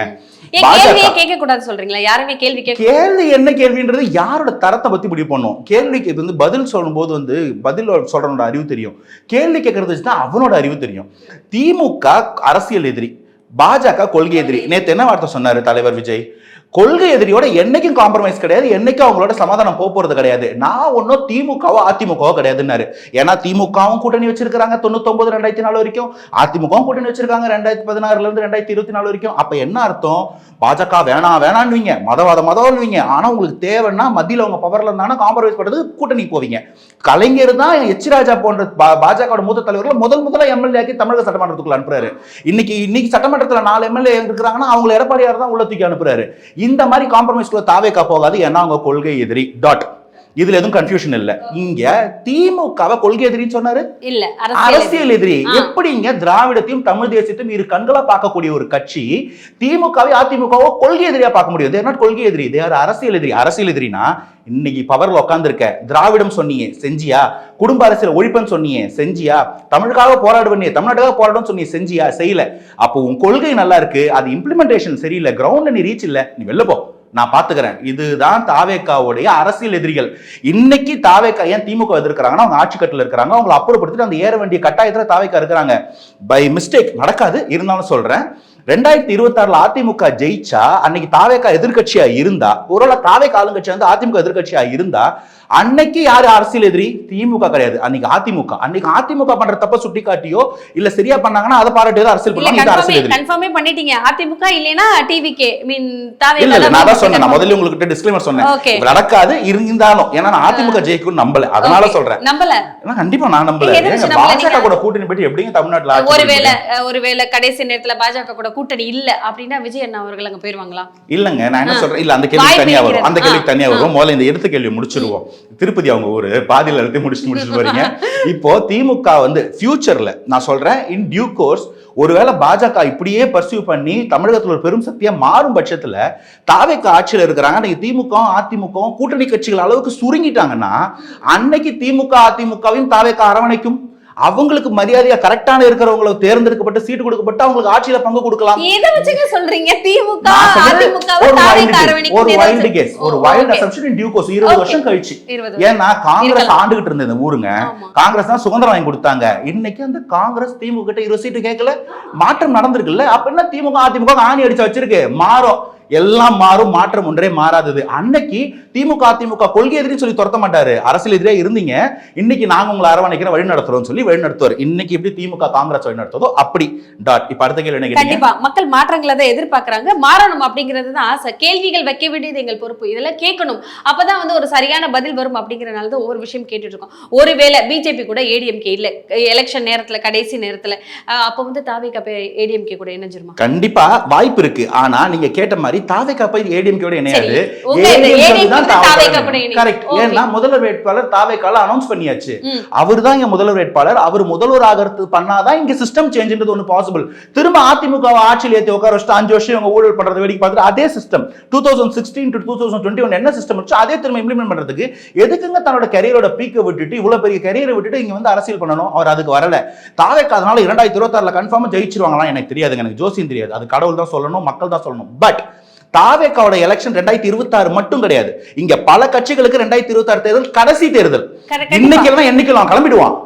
கேட்க கூடாது சொல்றீங்களா? யாருமே கேள்வி கேள்வி என்ன கேள்வின்றது யாரோட தரத்தை பத்தி முடிவு பண்ணும்? கேள்விக்கு வந்து பதில் சொல்லும்போது வந்து பதில் சொல்றவனோட அறிவு தெரியும். கேள்வி கேட்கறது தான் அவனோட அறிவு தெரியும். திமுக அரசியல் எதிரி. பாஜக கொள்கை எதிரி. நேத்து என்ன வார்த்தை சொன்னாரு தலைவர் விஜய்? கொள்கை எதிரியோட என்னைக்கும் காம்ப்ரமைஸ் கிடையாது என்னைக்கும் அவங்களோட சமாதானம் போக போறது கிடையாது. நான் ஒன்றும் திமுகவோ அதிமுகவோ கிடையாதுன்னாரு. ஏன்னா திமுகவும் கூட்டணி வச்சிருக்காங்க தொண்ணூத்தொன்பது ரெண்டாயிரத்தி நாலு வரைக்கும். அதிமுகவும் கூட்டணி வச்சிருக்காங்க ரெண்டாயிரத்தி பதினாறுல இருந்து ரெண்டாயிரத்தி இருபத்தி நாலு வரைக்கும். அப்ப என்ன அர்த்தம்? பாஜக வேணாம் வேணான்னுவீங்க. மதவாதம் மதம்னுவீங்க ஆனா உங்களுக்கு தேவைன்னா மத்தியில் அவங்க பவர்ல இருந்தாங்கன்னா காம்ப்ரமைஸ் பண்றது கூட்டணி போவீங்க. கலைஞர் தான் எச் ராஜா போன்ற பாஜக பாஜகவோட மூத்த தலைவர்கள் முதல் முதல்ல எம்எல்ஏக்கு தமிழக சட்டமன்றத்துக்குள்ள அனுப்புறாரு. இன்னைக்கு இன்னைக்கு சட்டமன்றத்தில் நாலு எம்எல்ஏ இருக்கிறாங்கன்னா அவங்களை எடப்பாடியார் தான் உள்ள தூக்கி அனுப்புறாரு. இந்த மாதிரி காம்ப்ரமைஸ்க்குள்ள தாவேக்கா போகாது ஏன்னா அவங்க கொள்கை எதிரி. டாட் இதுல எதுவும் கன்ஃபியூஷன் இல்ல. இங்க திமுகவை கொள்கை எதிரின்னு சொன்னாரு. இல்ல அரசியல் எதிரி. எப்படிங்க திராவிடத்தையும் தமிழ் தேசியத்தையும் இரு கண்களா பார்க்கக்கூடிய ஒரு கட்சி திமுகவை அதிமுகவோ கொள்கை எதிரியா பார்க்க முடியாது தேர் நாட் கொள்கை எதிரி. தேர் அரசியல் எதிரி. அரசியல் எதிரினா இன்னைக்கு பவர்ல உட்காந்துருக்க திராவிடம் சொன்னீங்க செஞ்சியா? குடும்ப அரசியல் ஒழிப்புன்னு சொன்னீங்க செஞ்சியா? தமிழுக்காக போராடுவனே தமிழ்நாட்டுக்காக போராடும் சொன்னீங்க செஞ்சியா? செய்யல. அப்போ உன் கொள்கை நல்லா இருக்கு. அது இம்ப்ளிமெண்டேஷன் சரியில்லை. கிரவுண்ட்ல நீ ரீச் இல்ல. நீ வெளில போ. நான் பாத்துக்கிறேன் இதுதான் தாவேக்காவுடைய அரசியல் எதிரிகள். இன்னைக்கு தாவேக்கா ஏன் திமுக எதிர்க்கிறாங்கன்னா அவங்க ஆட்சி கட்டில் இருக்கிறாங்க. அவங்களை அப்புறப்படுத்திட்டு அந்த ஏற வேண்டிய கட்டாயத்தில் தாவேக்கா இருக்கிறாங்க. பை மிஸ்டேக் நடக்காது இருந்தாலும் சொல்றேன். ரெண்டாயிரத்தி இருபத்தாறுல அதிமுக ஜெயிச்சா அன்னைக்கு தாவேக்கா எதிர்கட்சியா இருந்தா ஒருவேளை தாவேக்கா ஆளுங்கட்சியா வந்து அதிமுக எதிர்கட்சியா இருந்தா அன்னைக்கு யாரு அரசியல் எதிரி? திமுக கிடையாது. அன்னைக்கு அதிமுக. அன்னைக்கு அதிமுக பண்ற தப்ப சுட்டி காட்டியோ இல்ல சரியா பண்ணாங்கன்னா அதை பாராட்டி தான் அரசியல் பண்ணுவாங்க அரசியல் எதிரி. கன்ஃபார்மே பண்ணிட்டீங்க. அதிமுக இல்லைனா டிவிகே மீன் இல்ல இல்ல நான் தான் சொன்னேன். நான் முதல்ல உங்களுக்கு டிஸ்க்ளைமர் சொன்னேன். நடக்காது இருந்தாலும். ஏன்னா நான் அதிமுக ஜெயிக்கும்னு நம்பல. அதனால சொல்றேன். நம்பல. கண்டிப்பா நான் நம்பல. பாஜக? கூட கூட்டணி போயிட்டு எப்படிங்க தமிழ்நாட்டுல ஒருவேளை ஒருவேளை கடைசி நேரத்துல பாஜக கூட கூட்டணி இல்ல அப்படின்னா விஜய் அண்ணா அவர்கள் அங்க போயிருவாங்களா? இல்லங்க நான் என்ன. சொல்றேன்? இல்ல அந்த கேள்வி தனியா வரும். அந்த கேள்வி தனியா. வரும். முதல்ல இந்த எடுத்த கேள்வி முடிச்சிருவோம். திருப்பதி அவங்க ஊரு. பாதியில எடுத்து முடிச்சுட்டு முடிச்சுட்டு போறீங்க. இப்போ திமுக வந்து ஃபியூச்சர்ல நான் சொல்றேன் இன் டியூ கோர்ஸ் ஒருவேளை பாஜக இப்படியே பர்சியூ பண்ணி தமிழகத்துல ஒரு பெரும் சக்தியா மாறும் பட்சத்துல தாவேக்கு ஆட்சியில இருக்கிறாங்க. அன்னைக்கு திமுக அதிமுகவும் கூட்டணி கட்சிகள் அளவுக்கு சுருங்கிட்டாங்கன்னா அன்னைக்கு திமுக அதிமுகவையும் தாவேக்கு அரவணைக்கும். அவங்களுக்கு மரியாதையா கரெக்டான இருக்கிறவங்களை தேர்ந்தெடுக்கப்பட்டு சீட்டு கொடுக்கப்பட்டு அவங்களுக்கு ஆட்சியில பங்கு கொடுக்கலாம். எதை வச்சுங்க சொல்றீங்க? திமுக ஒரு வைல்டு கேஸ் ஒரு wild okay. Assumption in due course இருபது. வருஷம் கழிச்சு. ஏன்னா காங்கிரஸ். ஆண்டுகிட்டு இருந்த இந்த ஊருங்க. காங்கிரஸ் தான் சுதந்திரம் வாங்கி கொடுத்தாங்க. இன்னைக்கு அந்த காங்கிரஸ் திமுக கிட்ட இருபது சீட்டு கேட்கல. மாற்றம் நடந்திருக்குல்ல. அப்ப என்ன திமுக அதிமுக ஆணி அடிச்சு வச்சிருக்கு? மாறும். எல்லாம் மாறும் மாற்றம் ஒன்றே மாறாதது. அன்னைக்கு திமுக அதிமுக கொள்கை எதிரின்னு சொல்லி துரத்த மாட்டாரு. அரசியல் எதிரியா இருந்தீங்க. இன்னைக்கு நாங்க உங்களை அரவணைக்கிற வழி நடத்துறோம் சொல்லி வழி நடத்துவார். இன்னைக்கு எப்படி திமுக காங்கிரஸ் வழி நடத்துவதோ அப்படி. டாட் இப்ப அடுத்த கேள்வி என்ன கண்டிப்பா. மக்கள் மாற்றங்களை தான் எதிர்பார்க்கறாங்க. மாறணும் அப்படிங்கிறது தான் ஆசை. கேள்விகள் வைக்க வேண்டியது எங்கள் பொறுப்பு. இதெல்லாம் கேட்கணும். அப்பதான் வந்து ஒரு சரியான பதில் வரும் அப்படிங்கறனால தான் ஒவ்வொரு விஷயம் கேட்டுட்டு இருக்கோம். ஒருவேளை பிஜேபி கூட ஏடிஎம்கே இல்ல எலெக்ஷன் நேரத்துல கடைசி நேரத்துல அப்ப வந்து தாவிக ஏடிஎம்கே கூட இணைஞ்சிருமா? கண்டிப்பா. வாய்ப்பு இருக்கு. ஆனா நீங்க கேட்ட மாதிரி தாவேக்கா போய் ஏடிஎம்கேட இணையாது. கரெக்ட். ஏன்னா முதல்வர் வேட்பாளர் தாவேக்கால அனௌன்ஸ் பண்ணியாச்சு. அவர் தான் இங்க முதல்வர் வேட்பாளர். அவர் முதல்வர் ஆகிறது பண்ணாதான் இங்க சிஸ்டம் சேஞ்சுன்றது ஒன்று பாசிபிள் திரும்ப அதிமுக ஆட்சியில் ஏற்றி உட்கார வச்சுட்டு அஞ்சு வருஷம் இவங்க ஊழல் பண்றது வேடிக்கை பார்த்துட்டு அதே system two thousand sixteen to two thousand twenty one என்ன சிஸ்டம் வச்சோ அதே திரும்ப இம்ப்ளிமெண்ட் பண்றதுக்கு எதுக்குங்க தன்னோட கரியரோட பீக்கை விட்டுட்டு இவ்வளவு பெரிய கரியரை விட்டுட்டு இங்க வந்து அரசியல் பண்ணணும்? அவர் அதுக்கு வரல. தாவேக்கா அதனால இரண்டாயிரத்தி இருபத்தாறுல கன்ஃபார்மா ஜெயிச்சிருவாங்களாம். எனக்கு தெரியாதுங்க. எனக்கு ஜோசியம் தெரியாது. அது கடவுள் தான் சொல்லணும் மக்கள் தான் சொல்லணும். பட் தாவேக்காவோட எலெக்ஷன் ரெண்டாயிரத்தி இருபத்தாறு மட்டும் கிடையாது. இங்க பல கட்சிகளுக்கு ரெண்டாயிரத்தி இருபத்தாறு தேர்தல் கடைசி தேர்தல். இன்னைக்கு எல்லாம் என்னைக்கு கிளம்பிடுவான்.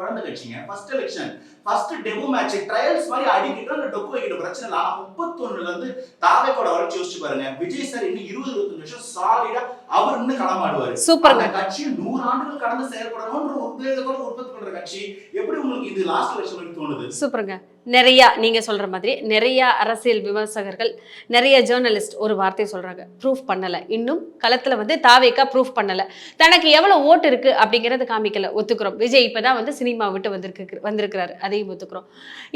குழந்தை கட்சிங்க. First election first demo match trials மாதிரி அடிக்கிட்டு அந்த டொக்கு வைக்கிற பிரச்சனை இல்ல. ஆனா முப்பத்தொன்னுல இருந்து தாவேக்கோட வளர்ச்சி யோசிச்சு பாருங்க. விஜய் சார் இன்னும் இருபது இருபத்தஞ்சு வருஷம் சாலிடா அவர் இன்னும் களமாடுவாரு. சூப்பருங்க. அந்த கட்சி நூறு ஆண்டுகள் கடந்து செயல்படணும்ன்ற உத்வேகத்தோட உற்பத்தி பண்ற கட்சி. எப்படி உங்களுக்கு இது லாஸ்ட் எலெக்ஷன் தோணுது? சூப்பருங்க நிறையா நீங்கள் சொல்கிற மாதிரி நிறையா அரசியல் விமர்சகர்கள் நிறைய ஜேர்னலிஸ்ட் ஒரு வார்த்தை சொல்கிறாங்க ப்ரூஃப் பண்ணலை. இன்னும் களத்தில் வந்து தாவேக்கா ப்ரூஃப் பண்ணலை. தனக்கு எவ்வளோ ஓட்டு இருக்கு அப்படிங்கிறத காமிக்கல ஒத்துக்கிறோம். விஜய் இப்போ தான் வந்து சினிமா விட்டு வந்திருக்கு வந்திருக்கிறாரு அதையும் ஒத்துக்கிறோம்.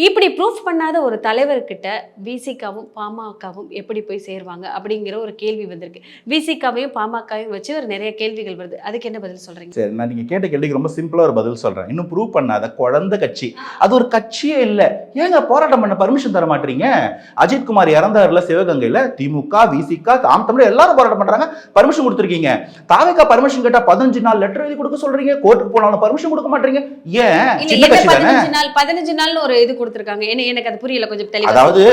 இப்படி ப்ரூஃப் பண்ணாத ஒரு தலைவர்கிட்ட விசிகாவும் பாமகவும் எப்படி போய் சேருவாங்க? அப்படிங்கிற ஒரு கேள்வி வந்திருக்கு. விசிகாவையும் பாமகவையும் வச்சு ஒரு நிறைய கேள்விகள் வருது. அதுக்கு என்ன பதில் சொல்கிறீங்க சரி நான் நீங்கள் கேட்ட கேள்விக்கு ரொம்ப சிம்பிளாக ஒரு பதில் சொல்கிறேன் இன்னும் ப்ரூவ் பண்ணாத குழந்தை கட்சி. அது ஒரு கட்சியே இல்லை. ஏங்க போராட்டம் பண்ண பர்மிஷன் தர மாட்டீங்க? அஜித் குமார் இறந்தாருல சிவகங்கையில திமுக விசிக தாம் தமிழ் எல்லாரும் போராட்டம் பண்றாங்க. பர்மிஷன் கொடுத்துருக்கீங்க. தாவேக்கா பர்மிஷன் கேட்டா பதினஞ்சு நாள் லெட்டர் எழுதி கொடுக்க சொல்றீங்க. கோர்ட்டுக்கு போனாலும் பர்மிஷன் கொடுக்க மாட்டீங்க. ஏன்? பதினஞ்சு நாள் ஒரு இது கொடுத்திருக்காங்க. எனக்கு அது புரியல கொஞ்சம் தெளிவா அதாவது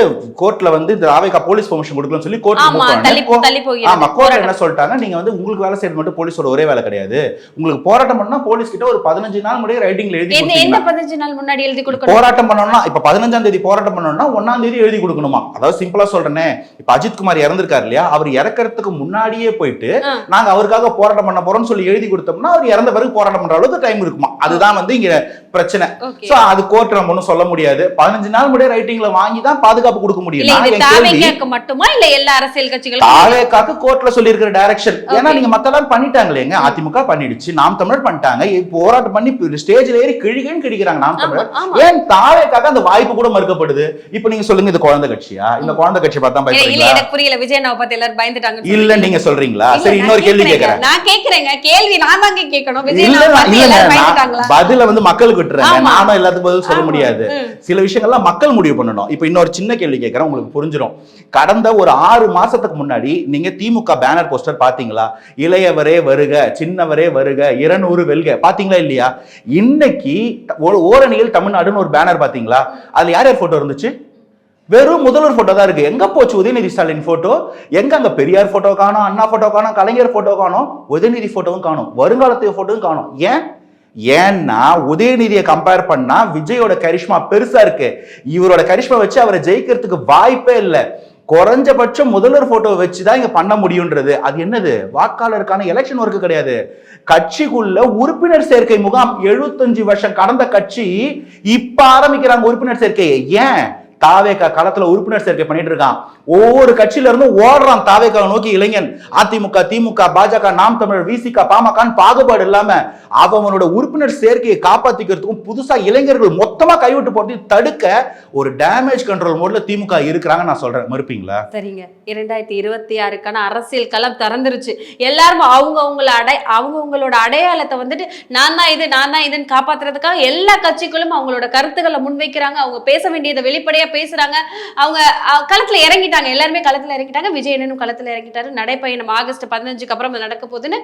கோர்ட்ல வந்து இந்த தாவேக்கா போலீஸ் பெர்மிஷன் கொடுக்கலன்னு சொல்லி ஆமா கோர்ட் ஆமா கோர்ட் என்ன சொல்லிட்டாங்க? நீங்க வந்து உங்களுக்கு வேலை செய்யறது மட்டும் போலீஸோட ஒரே வேலை கிடையாது. உங்களுக்கு போராட்டம் பண்ணா போலீஸ் கிட்ட ஒரு பதினஞ்சு நாள் முடிய ரைட்டிங்ல எழுதி என்ன பதினஞ்சு நாள் முன்னாடி எழுதி கொடுக்கணும்? போராட்டம் பண்ணணும்னா இப்ப பதினஞ்சாம் தேதி போராட்டம் பண்ணணும்னா ஒன்னாம் தேதி எழுதி கொடுக்கணுமா? அதாவது சிம்பிளா சொல்றேனே. இப்ப அஜித் குமார் இறந்திருக்காரு இல்லையா? அவர் இறக்கறதுக்கு முன்னாடியே போயிட்டு. நாங்க அவருக்காக போராட்டம் பண்ண போறோம்னு சொல்லி எழுதி கொடுத்தோம்னா அவர் இறந்த பிறகு போராட்டம் பண்ற அளவுக்கு டைம் இருக்குமா? அதுதான் வந்து இங்க பிரச்சனை. சோ அது கோர்ட் நம்ம ஒன்றும் சொல்ல முடியாது. பதினஞ்சு நாள் முடிய ரைட்டிங்ல வாங்கி தான் பாதுகாப்பு கொடுக்க முடியும். மட்டுமா? இல்ல எல்லா அரசியல் கட்சிகளுக்கும் தாவேக்காக்கு கோர்ட்ல சொல்லி இருக்கிற டைரக்ஷன் ஏன்னா. நீங்க மத்தெல்லாம் பண்ணிட்டாங்களேங்க. அதிமுக பண்ணிடுச்சு நாம் தமிழர் பண்ணிட்டாங்க. போராட்டம் பண்ணி ஸ்டேஜ்ல ஏறி கிழிகன்னு கிழிக்கிறாங்க நாம் தமிழர். ஏன் தாவேக்காக அந்த வாய்ப்பு கூட மறுக்கப்படுது? இப்ப நீங்க சொல்லுங்க இது குழந்தை கட்சியா? இந்த குழந்தை கட்சி பார்த்தா பயப்படுறீங்களா? புரியல. விஜய் நான் பார்த்து எல்லாரும் பயந்துட்டாங்க இல்ல நீங்க சொல்றீங்களா? சரி இன்னொரு கேள்வி கேக்குறேன் நான் கேக்குறேங்க கேள்வி நான் தாங்க கேட்கணும். விஜய் இல்ல நான் பார்த்து இல்ல எல்லாரும் பயந்துட்டாங்களா? பதில வந்து மக்களுக்கு விட்டுறாங்க. நானும் எல்லாத்துக்கும் பதில் சொல்ல. முடியாது. சில விஷயங்கள்லாம் மக்கள் முடிவு பண்ணணும். இப்போ இன்னொரு சின்ன கேள்வி கேட்கறேன் உங்களுக்கு புரிஞ்சிடும் கடந்த ஒரு ஆறு மாசத்துக்கு முன்னாடி நீங்க திமுக பேனர் போஸ்டர் பாத்தீங்களா இளையவரே வருக சின்னவரே வருக இருநூறு வெல்க. பாத்தீங்களா இல்லையா? இன்னைக்கு ஒரு ஓரணியில் தமிழ்நாடுன்னு ஒரு பேனர் பாத்தீங்களா அதுல யார் யார் போட்டோ இருந்துச்சு? வெறும் முதல்வர் போட்டோ தான் இருக்கு. எங்க போச்சு உதயநிதி ஸ்டாலின் போட்டோ எங்க அங்க பெரியார் போட்டோ காணோம் அண்ணா போட்டோ காணோம் கலைஞர் போட்டோ காணோம்? உதயநிதி போட்டோவும் காணோம். வருங்காலத்து போட்டோவும் காணோம். ஏன்? ஏன்னா உதயநிதியை கம்பேர் பண்ணா விஜயோட கரிஷ்மா பெருசா இருக்கு. இவரோட கரிஷ்மா வச்சு அவரை ஜெயிக்கிறதுக்கு வாய்ப்பே இல்லை. குறைஞ்சபட்சம் முதல்வர் போட்டோ வச்சு தான் இங்க பண்ண முடியுன்றது. அது என்னது? வாக்காளருக்கான எலெக்ஷன் ஒர்க்கு கிடையாது. கட்சிக்குள்ள உறுப்பினர் சேர்க்கை முகாம் 75 வருஷம் கடந்த கட்சி இப்ப ஆரம்பிக்கிறாங்க உறுப்பினர் சேர்க்கையை. ஏன்? தாவேக்கா களத்துல உறுப்பினர் சேர்க்கை பண்ணிட்டு இருக்கான். ஒவ்வொரு கட்சியில இருந்தும் ஓடுறான் தாவேக்கா நோக்கி இளைஞன். அதிமுக திமுக பாஜக நாம் தமிழர் விசிக பாமகன்னு பாகுபாடு இல்லாம அவனோட உறுப்பினர் சேர்க்கையை காப்பாத்திக்கிறதுக்கும் புதுசா இளைஞர்கள் மொத்தமா கைவிட்டு போறதையும் தடுக்க ஒரு டேமேஜ் கண்ட்ரோல் மோட்ல திமுக இருக்கிறாங்க நான் சொல்றேன். மறுப்பீங்களா? சரிங்க. இரண்டாயிரத்தி இருபத்தி ஆறுக்கான அரசியல் களம் திறந்துருச்சு. எல்லாரும் அவங்க அவங்கள அடை அவங்க அவங்களோட அடையாளத்தை வந்துட்டு நான் தான் இது நான் தான் இதுன்னு காப்பாத்துறதுக்காக எல்லா கட்சிகளும் அவங்களோட கருத்துக்களை முன்வைக்கிறாங்க. அவங்க பேச வேண்டியதை வெளிப்படையா பேசுறாங்க. அவங்க களத்துல இறங்கிட்டு இறங்கிட்டாங்க. எல்லாருமே களத்துல இறங்கிட்டாங்க. விஜயனும் களத்துல இறங்கிட்டாரு. நடைப்பயணம் ஆகஸ்ட் பதினஞ்சுக்கு அப்புறம் நடக்க போகுதுன்னு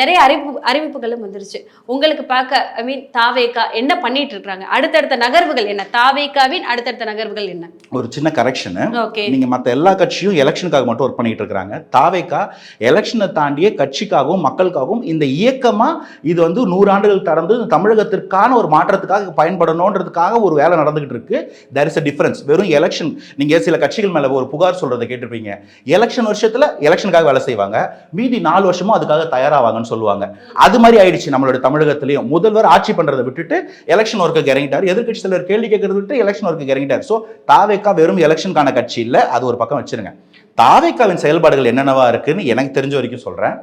நிறைய அறிவிப்பு அறிவிப்புகளும் வந்துருச்சு. உங்களுக்கு பார்க்க ஐ மீன் தாவேக்கா என்ன பண்ணிட்டு இருக்காங்க? அடுத்தடுத்த நகர்வுகள் என்ன? தாவேக்காவின் அடுத்தடுத்த நகர்வுகள் என்ன? ஒரு சின்ன கரெக்ஷன் ஓகே. நீங்க மத்த எல்லா கட்சியும் எலெக்ஷனுக்காக மட்டும் ஒர்க் பண்ணிட்டு இருக்காங்க. தாவேக்கா எலெக்ஷனை தாண்டிய கட்சிக்காகவும் மக்களுக்காகவும் இந்த இயக்கமா இது வந்து நூறு ஆண்டுகள் கடந்து தமிழகத்திற்கான ஒரு மாற்றத்துக்காக பயன்படணுன்றதுக்காக ஒரு வேலை நடந்துகிட்டு இருக்கு. There இஸ் a டிஃபரன்ஸ் வெறும் எலெக்ஷன் நீங்க சில கட்சிகள் மேல ஒரு புகார் சொல்றதை கேட்டிருப்பீங்க. எலெக்ஷன் வருஷத்துல எலெக்ஷனுக்காக வேலை செய்வாங்க. மீதி நாலு வருஷமும் அதுக்காக தயாராவாங்கன்னு சொல்லுவாங்க. அது மாதிரி ஆயிடுச்சு நம்மளோட தமிழகத்திலையும். முதல்வர் ஆட்சி பண்றதை விட்டுட்டு எலெக்ஷன் ஒர்க்கு இறங்கிட்டார். எதிர்கட்சி தலைவர் கேள்வி கேட்கறது விட்டு எலெக்ஷன் ஒர்க்கு இறங்கிட்டார். ஸோ தாவேக்கா வெறும் எலெக்ஷனுக்கான கட்சி இல்லை. அது ஒரு பக்கம் வச்சிருங்க. தாவேக்காவின் செயல்பாடுகள் என்னென்னவா இருக்குன்னு எனக்கு தெரிஞ்ச வரைக்கும் சொல்றேன்.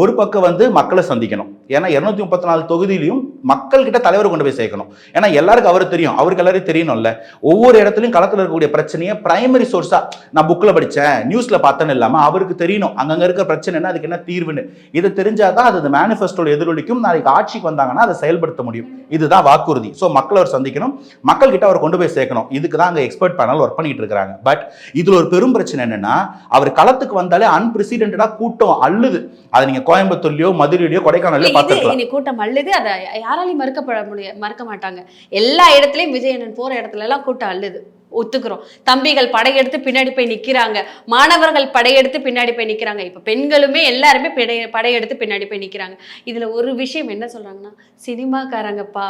ஒரு பக்கம் வந்து மக்களை சந்திக்கணும். ஏன்னா இருநூத்தி முப்பத்தி நாலு தொகுதியிலையும் மக்கள் கிட்ட தலைவர் கொண்டு போய் சேர்க்கணும். ஏன்னா எல்லாருக்கும் அவர் தெரியும். அவருக்கு எல்லாரும் தெரியணும்ல. ஒவ்வொரு இடத்துலயும் களத்துல இருக்கக்கூடிய பிரச்சனையை பிரைமரி சோர்ஸா நான் புக்ல படிச்சேன் நியூஸ்ல பார்த்தேன்னு இல்லாம அவருக்கு தெரியணும். அங்கங்க இருக்க பிரச்சனை என்ன அதுக்கு என்ன தீர்வுன்னு. இது தெரிஞ்சாதான் அது மேனிஃபெஸ்டோட எதிரொலிக்கும். நாளைக்கு ஆட்சிக்கு வந்தாங்கன்னா அதை செயல்படுத்த முடியும். இதுதான் வாக்குறுதி. ஸோ மக்களை அவர் சந்திக்கணும். மக்கள் கிட்ட அவர் கொண்டு போய் சேர்க்கணும். இதுக்கு தான் அங்கே எக்ஸ்பர்ட் பேனல் ஒர்க் பண்ணிட்டு இருக்காங்க பட் இதுல ஒரு பெரும் பிரச்சனை என்னன்னா அவர் களத்துக்கு வந்தாலே அன்பிரசிடென்டா கூட்டம் அள்ளுது. அதை நீங்க கோயம்புத்தூர்லயோ மதுரையிலயோ கொடைக்கானல்லையோ பார்த்துருக்கலாம். கூட்டம் அள்ளுது. அதை யாராலையும் மறுக்கப்பட முடிய மறக்க மாட்டாங்க. எல்லா இடத்துலயும் விஜயனன் போற இடத்துல எல்லாம் கூட்டம் அள்ளுது ஒத்துக்கிறோம். தம்பிகள் படையெடுத்து பின்னாடி போய் நிக்கிறாங்க. மாணவர்கள் படையெடுத்து பின்னாடி போய் நிக்கிறாங்க. இப்ப பெண்களுமே எல்லாருமே படை படையெடுத்து பின்னாடி போய் நிக்கிறாங்க. இதுல ஒரு விஷயம் என்ன சொல்றாங்கன்னா சினிமாக்காரங்கப்பா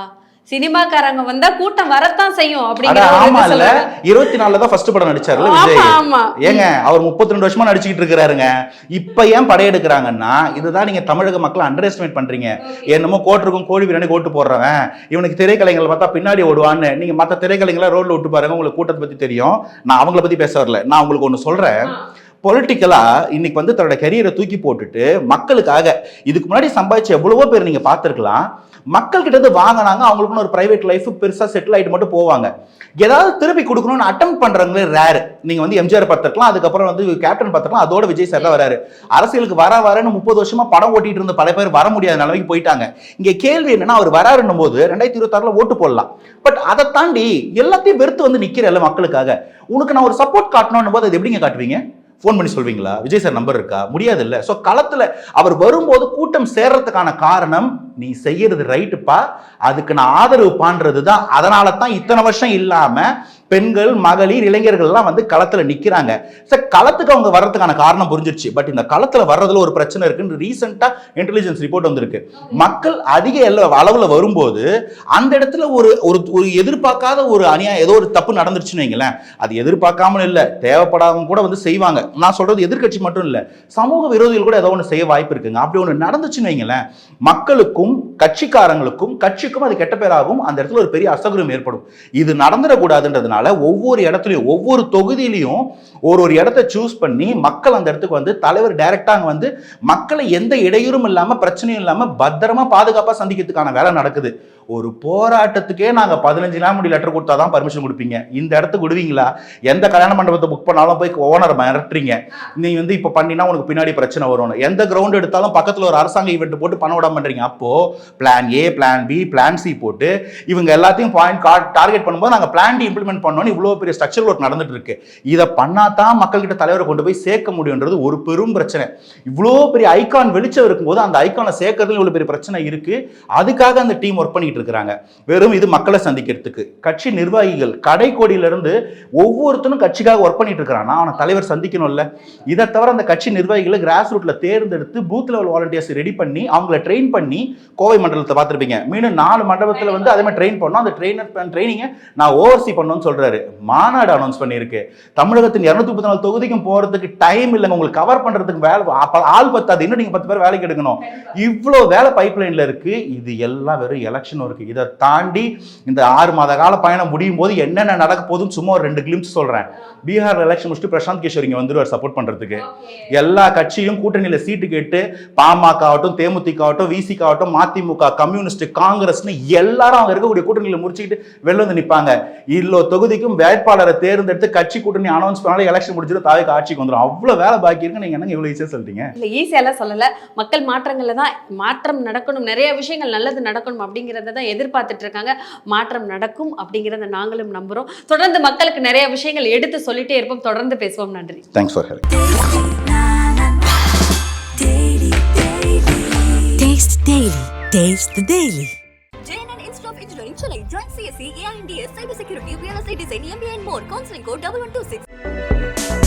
சினிமாக்காரங்க வந்தா கூட்டம் வரத்தான் செய்யும் அப்படிங்கிற ஆமா இல்ல. இருபத்தி நாலுல தான் ஃபர்ஸ்ட் படம் நடிச்சாருல விஜய். ஏங்க அவர் முப்பத்தி ரெண்டு வருஷமா நடிச்சுக்கிட்டு இருக்கிறாருங்க. இப்ப ஏன் படையெடுக்கிறாங்கன்னா இதுதான் நீங்க தமிழக மக்களை அண்டர் எஸ்டிமேட் பண்றீங்க என்னமோ கோட்டிருக்கும் கோழி பிரியாணி கோட்டு போடுறவன். இவனுக்கு திரைக்கலைஞர்கள் பார்த்தா பின்னாடி ஓடுவான்னு. நீங்க மத்த திரைக்கலைஞர்களை ரோட்ல விட்டு பாருங்க உங்களுக்கு கூட்டத்தை பத்தி தெரியும். நான் அவங்கள பத்தி பேச வரல. நான் உங்களுக்கு ஒண்ணு சொல்றேன். பொலிட்டிக்கலா இன்னைக்கு வந்து தன்னோட கரியரை தூக்கி போட்டுட்டு மக்களுக்காக இதுக்கு முன்னாடி சம்பாதிச்ச எவ்வளவோ பேர் நீங்க பார்த்திருக்கலாம். மக்கள் கிட்ட இருந்து வாங்கினாங்க அவங்களுக்குன்னு ஒரு பிரைவேட் லைஃப் பெருசா செட்டில் ஆயிட்டு மட்டும் போவாங்க. ஏதாவது திருப்பி கொடுக்கணும்னு அட்டம் பண்றவங்களே ரேர் நீங்க வந்து எம்ஜிஆர் பார்த்துருக்கலாம் அதுக்கப்புறம் வந்து கேப்டன் பார்த்துக்கலாம் அதோட விஜய் சார் வராரு. அரசியலுக்கு வர வரன்னு முப்பது வருஷமா படம் ஓட்டிட்டு இருந்த பல பேர் வர முடியாத நிலைமைக்கு போயிட்டாங்க. இங்க கேள்வி என்னன்னா அவர் வராருன்னும் போது ரெண்டாயிரத்தி இருபத்தாறுல ஓட்டு போடலாம். பட் அதை தாண்டி எல்லாத்தையும் வெறுத்து வந்து நிக்கிறல்ல மக்களுக்காக. உனக்கு நான் ஒரு சப்போர்ட் காட்டணும் போது அது எப்படிங்க காட்டுவீங்க? ஃபோன் பண்ணி சொல்வீங்களா? விஜய் சார் நம்பர் இருக்கா? முடியாது இல்ல ஸோ களத்துல அவர் வரும்போது கூட்டம் சேர்றதுக்கான காரணம் நீ செய்யறது ரைட்டுப்பா அதுக்கு நான் ஆதரவு பான்றது தான் அதனால தான் இத்தனை வருஷம் இல்லாம பெண்கள் மகளிர் இளைஞர்கள்லாம் வந்து களத்துல நிக்கிறாங்க. சார் களத்துக்கு அவங்க வர்றதுக்கான காரணம் புரிஞ்சிருச்சு. பட் இந்த களத்துல வர்றதுல ஒரு பிரச்சனை இருக்குன்னு ரீசெண்டா இன்டெலிஜென்ஸ் ரிப்போர்ட் வந்திருக்கு. மக்கள் அதிக எல்ல- அளவுல வரும்போது அந்த இடத்துல ஒரு ஒரு ஒரு எதிர்பார்க்காத ஒரு அநியாயம் ஏதோ ஒரு தப்பு நடந்துருச்சுன்னு வைங்களேன். அது எதிர்பார்க்காமலும் இல்லை. தேவைப்படாதவங்க கூட வந்து செய்வாங்க. நான் சொல்றது எதிர்க்கட்சி மட்டும் இல்லை. சமூக விரோதிகள் கூட ஏதோ ஒன்று செய்ய வாய்ப்பு இருக்குங்க. அப்படி ஒன்று நடந்துச்சுன்னு வைங்களேன். மக்களுக்கும் கட்சிக்காரங்களுக்கும் கட்சிக்கும் அது கெட்ட பேராகும். அந்த இடத்துல ஒரு பெரிய அசகுரம் ஏற்படும். இது நடந்துடக்கூடாதுன்றதுனால ஒவ்வொரு இடத்துலையும் ஒவ்வொரு தொகுதியிலையும் ஒரு ஒரு இடத்த சூஸ் பண்ணி மக்கள் அந்த இடத்துக்கு வந்து தலைவர் டைரக்டாக வந்து மக்களை எந்த இடையூறும் இல்லாமல் பிரச்சனையும் இல்லாமல் பத்திரமா பாதுகாப்பாக சந்திக்கிறதுக்கான வேலை நடக்குது. ஒரு போராட்டத்துக்கே நாங்கள் பதினஞ்சு நாள் முடி லெட்டர் கொடுத்தா தான் பர்மிஷன் கொடுப்பீங்க. இந்த இடத்துக்கு விடுவீங்களா? எந்த கல்யாண மண்டபத்தை புக் பண்ணாலும் போய் ஓனர் மிரட்டுறீங்க. நீ வந்து இப்போ பண்ணினா உனக்கு பின்னாடி பிரச்சனை வரும் எந்த கிரவுண்ட் எடுத்தாலும் பக்கத்தில் ஒரு அரசாங்க ஈவெண்ட் போட்டு பண்ண விட பண்ணுறீங்க அப்போ plan A plan B plan C போட்டு இவங்க எல்லாத்தையும் பாயிண்ட் டார்கெட் பண்ணும்போது நாங்கள் பிளான் டி இம்ப்ளிமெண்ட் பண்ணோம்னு இவ்வளோ பெரிய ஸ்ட்ரக்சர் ஒர்க் நடந்துட்டு இருக்கு. இதை பண்ணாதான் மக்கள்கிட்ட தலைவரை கொண்டு போய் சேர்க்க முடியுன்றது ஒரு பெரும் பிரச்சனை. இவ்வளோ பெரிய ஐகான் வெளிச்சம் இருக்கும்போது அந்த ஐகானை சேர்க்கறதுல இவ்வளோ பெரிய பிரச்சனை இருக்கு. அதுக்காக அந்த டீம் ஒர்க் பண்ணிட்டு இருக்கிறாங்க. வெறும் இது மக்களை சந்திக்கிறதுக்கு. கட்சி நிர்வாகிகள் கடைக்கோடியில இருந்து ஒவ்வொருத்தனும் கட்சிக்காக ஒர்க் பண்ணிட்டு இருக்கிறான். அவனை தலைவர் சந்திக்கணும்ல. இதை தவிர அந்த கட்சி நிர்வாகிகளை கிராஸ் ரூட்ல தேர்ந்தெடுத்து பூத் லெவல் வாலண்டியர்ஸ் ரெடி பண்ணி அவங்கள ட்ரெயின் பண்ணி கோவை மண்டலத்தை பார்த்துருப்பீங்க. மீண்டும் நாலு மண்டபத்தில் வந்து அதே மாதிரி ட்ரெயின் பண்ணோம் அந்த ட்ரெயினர் ட்ரைனிங்கை நான் ஓவர்சி பண்ணணும்னு சொல்றாரு. மாநாடு அனௌன்ஸ் பண்ணியிருக்கு. தமிழகத்தின் இரநூத்தி முப்பத்தி நாலு தொகுதிக்கும் போறதுக்கு டைம் இல்லைங்க. உங்களுக்கு கவர் பண்றதுக்கு வேலை ஆள் பத்தாது. இன்னும் நீங்க பத்து பேர் வேலைக்கு எடுக்கணும். இவ்வளோ வேலை பைப்லைன்ல இருக்கு. இது எல்லாம் வெறும் எலெக்ஷன் இருக்கு இதை தாண்டி இந்த ஆறு மாத கால பயணம் முடியும் போது என்னென்ன நடக்க போகுதுன்னு சும்மா ஒரு ரெண்டு கிளிம்ஸ் சொல்றேன். பீகார் எலெக்ஷன் முடிச்சுட்டு பிரசாந்த் கிஷோர் இங்க வந்துருவார் சப்போர்ட் பண்றதுக்கு. எல்லா கட்சியும் கூட்டணியில சீட்டு கேட்டு பாமக ஆகட்டும் தேமுதிக ஆகட்டும் விசிக ஆகட்டும் மதிமுக கம்யூனிஸ்ட் காங்கிரஸ்னு எல்லாரும் அவங்க இருக்கக்கூடிய கூட்டணியில முடிச்சுக்கிட்டு வெளில வந்து நிப்பாங்க. இவ்வளோ தொகுதிக்கும் வேட்பாளரை தேர்ந்தெடுத்து கட்சி கூட்டணி அனௌன்ஸ் பண்ணாலும் எலெக்ஷன் முடிச்சுட்டு தாவைக்கு ஆட்சிக்கு வந்துடும் அவ்வளவு வேலை பாக்கி இருக்கு. நீங்க என்னங்க இவ்வளவு ஈஸியா சொல்றீங்க இல்ல ஈஸியாலாம் சொல்லல. மக்கள் மாற்றங்கள்ல தான் மாற்றம் நடக்கணும். நிறைய விஷயங்கள் நல்லது நடக்கணும் அப்படிங்கறத தான் எதிர்பார்த்துட்டு இருக்காங்க. மாற்றம் நடக்கும் அப்படிங்கறத நாங்களும் நம்புறோம். தொடர்ந்து மக்களுக்கு நிறைய விஷயங்கள் எடுத்து சொல்லிட்டே இருப்போம். தொடர்ந்து பேசுவோம். நன்றி. Thanks for help Taste Daily. Taste the Daily. JNN Institute of Engineering, Chennai. Join CSE, AINDS, Cybersecurity, Real Estate Design, MBA and more. Counseling code 1126.